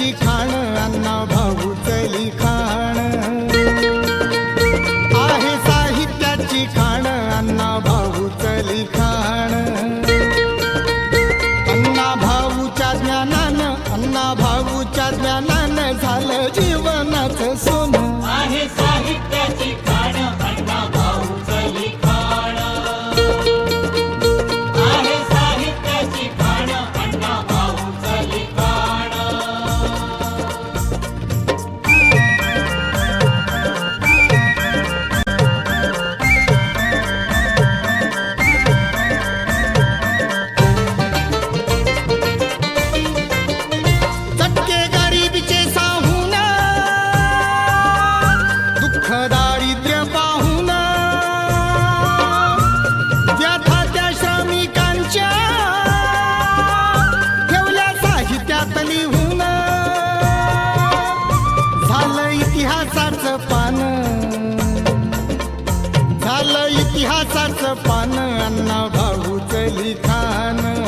भाऊची खाण अण्णा भाऊचली खाण. आहे साहित्याची खाण अण्णा भाऊचली खाण. अण्णा भाऊच्या ज्ञानानं अण्णा भाऊच्या ज्ञानानं झालं जीवनाचं सोनं. इतिहासाचं पान. झालं इतिहासाचं पान अण्णा भाऊचं लिखाण.